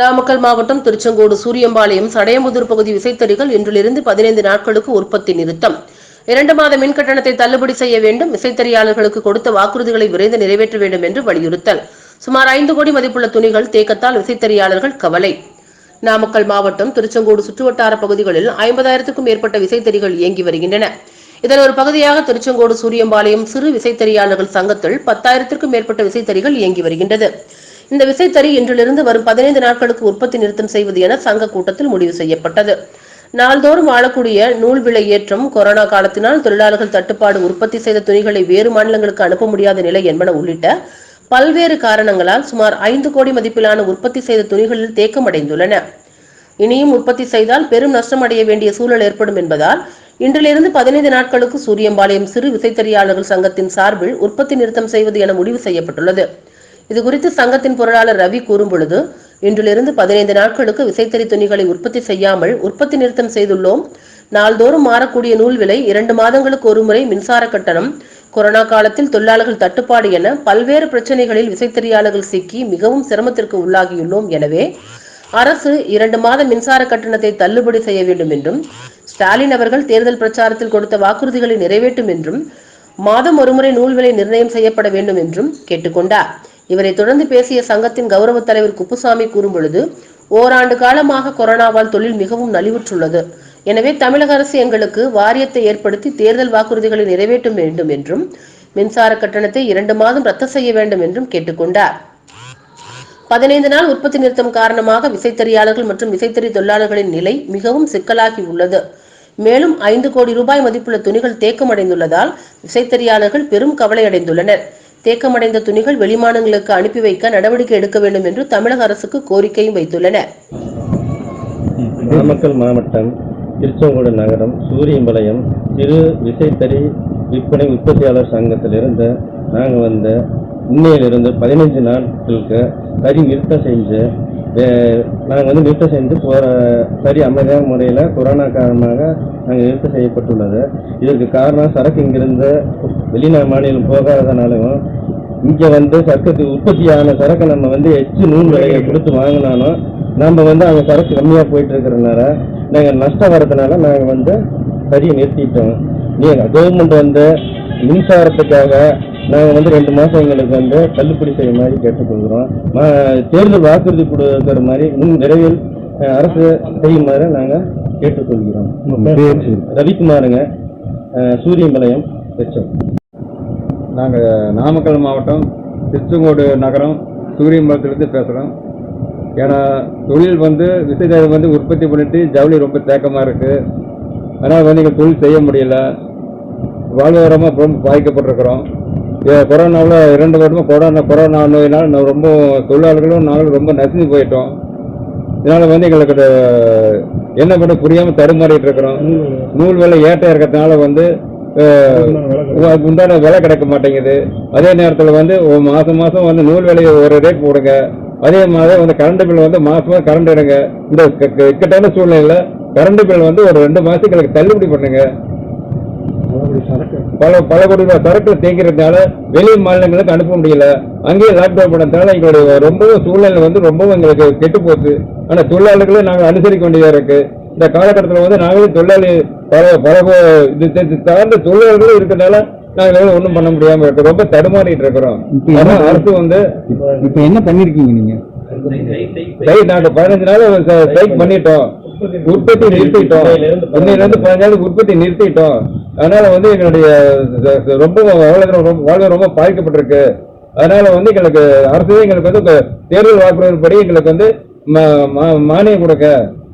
நாமக்கல் மாவட்டம் திருச்செங்கோடு சூரியம்பாளையம் சடையமுதூர் பகுதி விசைத்தறிகள் இன்றிலிருந்து பதினைந்து நாட்களுக்கு உற்பத்தி நிறுத்தம். இரண்டு மாத மின் கட்டணத்தை தள்ளுபடி செய்ய வேண்டும். விசைத்தறியாளர்களுக்கு கொடுத்த வாக்குறுதிகளை விரைந்து நிறைவேற்ற வேண்டும் என்று வலியுறுத்தல். சுமார் ஐந்து கோடி மதிப்புள்ள துணிகள் தேக்கத்தால் விசைத்தறியாளர்கள் கவலை. நாமக்கல் மாவட்டம் திருச்செங்கோடு சுற்றுவட்டார பகுதிகளில் ஐம்பதாயிரத்துக்கும் மேற்பட்ட விசைத்தறிகள் இயங்கி வருகின்றன. இதன் ஒரு பகுதியாக திருச்செங்கோடு சூரியம்பாளையம் சிறு விசைத்தறியாளர்கள் சங்கத்தில் பத்தாயிரத்திற்கும் மேற்பட்ட விசைத்தறிகள் இயங்கி வருகின்றது. இந்த விசைத்தறி இன்றிலிருந்து வரும் பதினைந்து நாட்களுக்கு உற்பத்தி நிறுத்தம் செய்வது என சங்க கூட்டத்தில் முடிவு செய்யப்பட்டது. நாள்தோறும் வாழக்கூடிய நூல் விலை ஏற்றம் கொரோனா காலத்தினால் தொழிலாளர்கள் தட்டுப்பாடு உற்பத்தி செய்த துணிகளை வேறு மாநிலங்களுக்கு அனுப்ப முடியாத நிலை என்பன உள்ளிட்ட பல்வேறு காரணங்களால் சுமார் ஐந்து கோடி மதிப்பிலான உற்பத்தி செய்த துணிகளில் தேக்கமடைந்துள்ளன இனியும் உற்பத்தி செய்தால் பெரும் நஷ்டம் அடைய வேண்டிய சூழல் ஏற்படும் என்பதால் இன்றிலிருந்து பதினைந்து நாட்களுக்கு சூரியம்பாளையம் சிறு விசைத்தறியாளர்கள் சங்கத்தின் சார்பில் உற்பத்தி நிறுத்தம் செய்வது என முடிவு செய்யப்பட்டுள்ளது. இதுகுறித்து சங்கத்தின் பொருளாளர் ரவி கூறும்பொழுது இன்றிலிருந்து பதினைந்து நாட்களுக்கு விசைத்தறி துணிகளை உற்பத்தி செய்யாமல் உற்பத்தி நிறுத்தம் செய்துள்ளோம். நாள்தோறும் மாறக்கூடிய நூல் விலை இரண்டு மாதங்களுக்கு ஒருமுறை மின்சார கட்டணம் கொரோனா காலத்தில் தொழிலாளர்கள் தட்டுப்பாடு என பல்வேறு பிரச்சனைகளில் விசைத்தறியாளர்கள் சிக்கி மிகவும் சிரமத்திற்கு உள்ளாகியுள்ளோம். எனவே அரசு இரண்டு மாத மின்சார கட்டணத்தை தள்ளுபடி செய்ய வேண்டும் என்றும் ஸ்டாலின் அவர்கள் தேர்தல் பிரச்சாரத்தில் கொடுத்த வாக்குறுதிகளை நிறைவேற்றும் என்றும் மாதம் ஒருமுறை நூல் விலை நிர்ணயம் செய்யப்பட வேண்டும் என்றும் கேட்டுக்கொண்டார். இவரை தொடர்ந்து பேசிய சங்கத்தின் கௌரவ தலைவர் குப்புசாமி கூறும்பொழுது ஓராண்டு காலமாக கொரோனாவால் தொழில் மிகவும் நலிவுற்றுள்ளது. எனவே தமிழக அரசு எங்களுக்கு வாரியத்தை ஏற்படுத்தி தேர்தல் வாக்குறுதிகளை நிறைவேற்ற வேண்டும் என்றும் மின்சார கட்டணத்தை இரண்டு மாதம் ரத்து செய்ய வேண்டும் என்றும் கேட்டுக்கொண்டார். பதினைந்து நாள் உற்பத்தி நிறுத்தம் காரணமாக விசைத்தறியாளர்கள் மற்றும் விசைத்தறி தொழிலாளர்களின் நிலை மிகவும் சிக்கலாகி உள்ளது. மேலும் ஐந்து கோடி ரூபாய் மதிப்புள்ள துணிகள் தேக்கமடைந்துள்ளதால் விசைத்தறியாளர்கள் பெரும் கவலையடைந்துள்ளனர். தேக்கமடைந்த துணிகள் வெளிமாநிலங்களுக்கு அனுப்பி வைக்க நடவடிக்கை எடுக்க வேண்டும் என்று தமிழக அரசுக்கு கோரிக்கையும் வைத்துள்ளன. நாமக்கல் மாவட்டம் திருச்செங்கோடு நகரம் சூரியம்பாளையம் சிறு விசைத்தறி விற்பனை உற்பத்தியாளர் சங்கத்திலிருந்து நாங்கள் வந்து உண்மையிலிருந்து பதினைஞ்சு நாட்களுக்கு வரி நிறுத்தம் செஞ்சு நாங்கள் வந்து நிறுத்தம் செஞ்சு போகிற சரி அமைதியான முறையில் கொரோனா காரணமாக நாங்கள் நிறுத்தம் செய்யப்பட்டுள்ளது. இதற்கு காரணம் சரக்கு இங்கிருந்து வெளிநா மாநிலம் போகாதனாலும் இங்கே வந்து சரக்கு உற்பத்தியான சரக்கை நம்ம வந்து எச்சு நூல் விலையை கொடுத்து வாங்கினாலும் நம்ம வந்து அங்கே சரக்கு கம்மியாக போயிட்டு இருக்கிறதுனால நாங்கள் நஷ்டம் வரதுனால நாங்கள் வந்து சரியை நிறுத்திட்டோம். நீங்கள் கவர்மெண்ட் வந்து மின்சாரத்துக்காக நாங்கள் வந்து ரெண்டு மாதம் எங்களுக்கு வந்து தள்ளுபடி செய்ய மாதிரி கேட்டுக்கொள்கிறோம். மா தேர்தல் வாக்குறுதி கொடுக்குற மாதிரி முன் விரைவில் அரசு செய்யுமாறு நாங்கள் கேட்டுக்கொள்கிறோம். ரவிக்குமாருங்க அஹ், சூரியம்பாளையம் எச்சம் நாங்கள் நாமக்கல் மாவட்டம் திருச்செங்கோடு நகரம் சூரியம்பலத்திலிருந்து பேசுகிறோம் ஏன்னா தொழில் வந்து விசைத்தறி வந்து உற்பத்தி பண்ணிட்டு ஜவுளி ரொம்ப தேக்கமாக இருக்குது அதனால் வந்து இங்கே தொழில் செய்ய முடியல. வாழ்வாதாரமாக ரொம்ப பாதிக்கப்பட்டிருக்கிறோம். கொரோனாவில் இரண்டு வருடமாக கொரோனா கொரோனா நோயினால் ரொம்ப தொழிலாளர்களும் நாங்களும் ரொம்ப நசிஞ்சு போயிட்டோம். இதனால் வந்து எங்களுக்கு என்ன பண்ண புரியாமல் தடுமாறிட்டு இருக்கிறோம். நூல் விலை. ஏற்றம் இருக்கிறதுனால வந்து உண்டான விலை கிடைக்க மாட்டேங்குது. அதே நேரத்தில் வந்து மாதம் மாதம் வந்து நூல் விலையை ஒரு ரேட் போடுங்க. அதே மாதிரி வந்து கரண்ட் பில் வந்து மாசமா கரண்ட் எடுங்க. இந்த இக்கட்டான சூழ்நிலையில் கரண்ட் பில் வந்து ஒரு ரெண்டு மாதத்துக்கு எங்களுக்கு தள்ளுபடி பண்ணுங்க. பல பல கோடி ரூபாய் சரக்கு தேங்கிறதுனால வெளி மாநிலங்களுக்கு அனுப்ப முடியல. அங்கேயே லாக்டவுன் பண்ணதுனால எங்களுடைய ரொம்பவும் சூழ்நிலை வந்து ரொம்பவும் எங்களுக்கு கெட்டு போச்சு. ஆனா தொழிலாளர்களை நாங்கள் அனுசரிக்க வேண்டியதா இருக்கு. இந்த காலகட்டத்தில் வந்து நாங்களும் தொழிலாளி பல பல இது சார்ந்த தொழிலாளர்களும் இருக்கிறதுனால நாங்கள் ஒன்றும் பண்ண முடியாம இருக்கு. ரொம்ப தடுமாறிட்டு இருக்கிறோம். ஆனா அரசு வந்து இப்ப என்ன பண்ணிருக்கீங்க நீங்க? சரி நாங்க பதினஞ்சு நாள் ஸ்ட்ரைக் பண்ணிட்டோம். உற்பத்தி நிறுத்திட்டோம். இன்னையில இருந்து பதினஞ்சு நாள் உற்பத்தி நிறுத்திட்டோம். அதனால வந்து எங்களுடைய ரொம்ப வாழ்வாதாரம் ரொம்ப பாதிக்கப்பட்டிருக்கு. அதனால வந்து எங்களுக்கு அரசு எங்களுக்கு வந்து தேர்தல் வாக்குறுதிப்படி எங்களுக்கு வந்து மானியம் கொடுக்க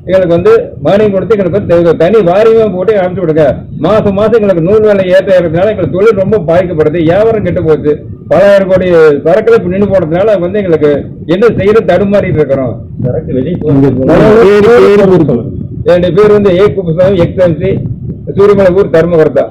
எங்களுக்கு வந்து மானியம் கொடுத்து எங்களுக்கு தனி வாரியமா போட்டு அனுப்பிச்சு விடுங்க. மாசம் மாசம் எங்களுக்கு நூல் வேலை ஏற்ற இருக்கிறதுனால எங்களுக்கு தொழில் ரொம்ப பாதிக்கப்படுது. வியாபாரம் கெட்டு போச்சு பலாயிரம் கோடி சரக்குல நின்று போனதுனால வந்து எங்களுக்கு என்ன செய்யறது தடுமாறிட்டு இருக்கிறோம். சரக்கு வெளியே என்னுடைய பேர் வந்து ஏ குப்புசாமி எக்ஸ்எம்சி சூரியமலை ஊர் தர்மகர்த்தா